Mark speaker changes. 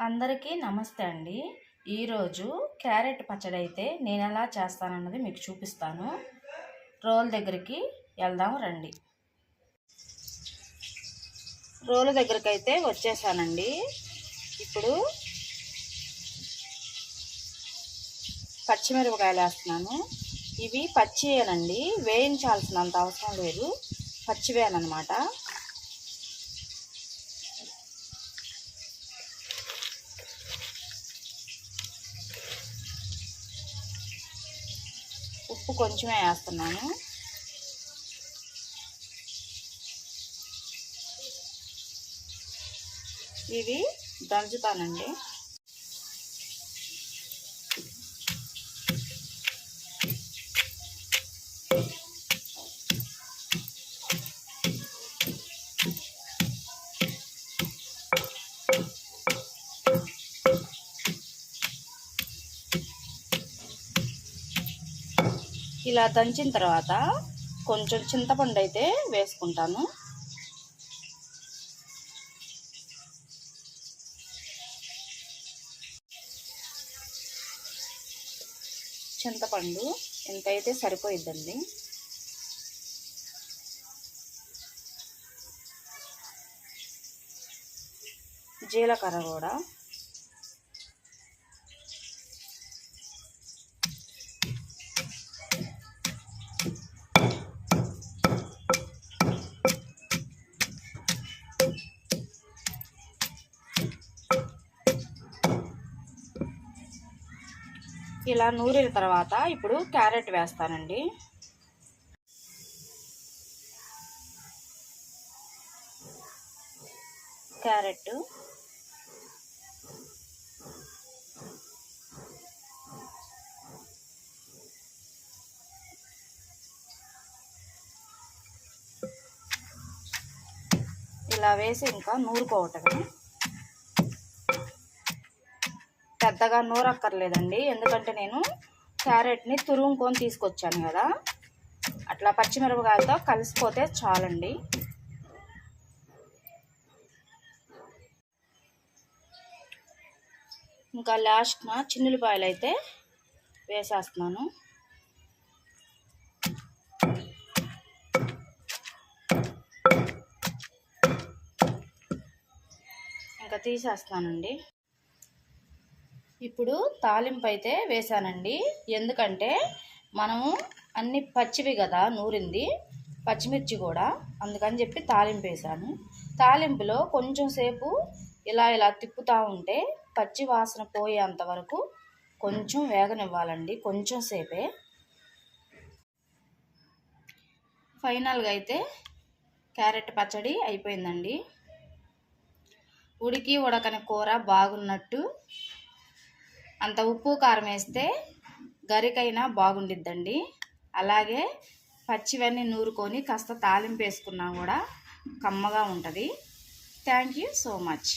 Speaker 1: అందరికీ నమస్తే అండి. ఈరోజు క్యారెట్ పచ్చడి అయితే నేను ఎలా చేస్తానన్నది మీకు చూపిస్తాను. రోల్ దగ్గరికి వెళ్దాం రండి. రోలు దగ్గరికి అయితే వచ్చేసానండి. ఇప్పుడు పచ్చిమిరపకాయలు వేస్తున్నాను. ఇవి పచ్చివేనండి వేయించాల్సినంత అవసరం లేదు. పచ్చివేనమాట ఉప్పు కొంచెమే వేస్తున్నాను. ఇవి దంచుతానండి. ఇలా దంచిన తర్వాత కొంచెం చింతపండు అయితే వేసుకుంటాను. చింతపండు ఎంత అయితే సరిపోయిద్దండి. జీలకర్ర కూడా ఇలా నూరిన తర్వాత ఇప్పుడు క్యారెట్ వేస్తానండి. క్యారెట్. ఇలా వేసి ఇంకా నూరుకోవటమే. పెద్దగా నూరక్కర్లేదండి. ఎందుకంటే నేను క్యారెట్ని తురుముకొని తీసుకొచ్చాను కదా. అట్లా పచ్చిమిరపకాయలతో కలిసిపోతే చాలండి. ఇంకా లాస్ట్న చిన్నులపాయలు అయితే వేసేస్తున్నాను. ఇంకా తీసేస్తానండి ఇప్పుడు తాలింపు అయితే వేసానండి ఎందుకంటే మనము అన్ని పచ్చివి కదా నూరింది పచ్చిమిర్చి కూడా. అందుకని చెప్పి తాలింపు వేసాను తాలింపులో కొంచెం సేపు ఇలా ఇలా తిప్పుతూ ఉంటే పచ్చి వాసన పోయేంత వరకు కొంచెం వేగనివ్వాలండి. కొంచెం సేపే. ఫైనల్గా అయితే క్యారెట్ పచ్చడి అయిపోయిందండి. ఉడికి ఉడకని కూర బాగున్నట్టు అంత ఉప్పు కారం వేస్తే గరికైనా బాగుండిద్దండి. అలాగే పచ్చివన్నీ నూరుకొని కాస్త తాలింపు వేసుకున్నా కూడా కమ్మగా ఉంటుంది. Thank you so much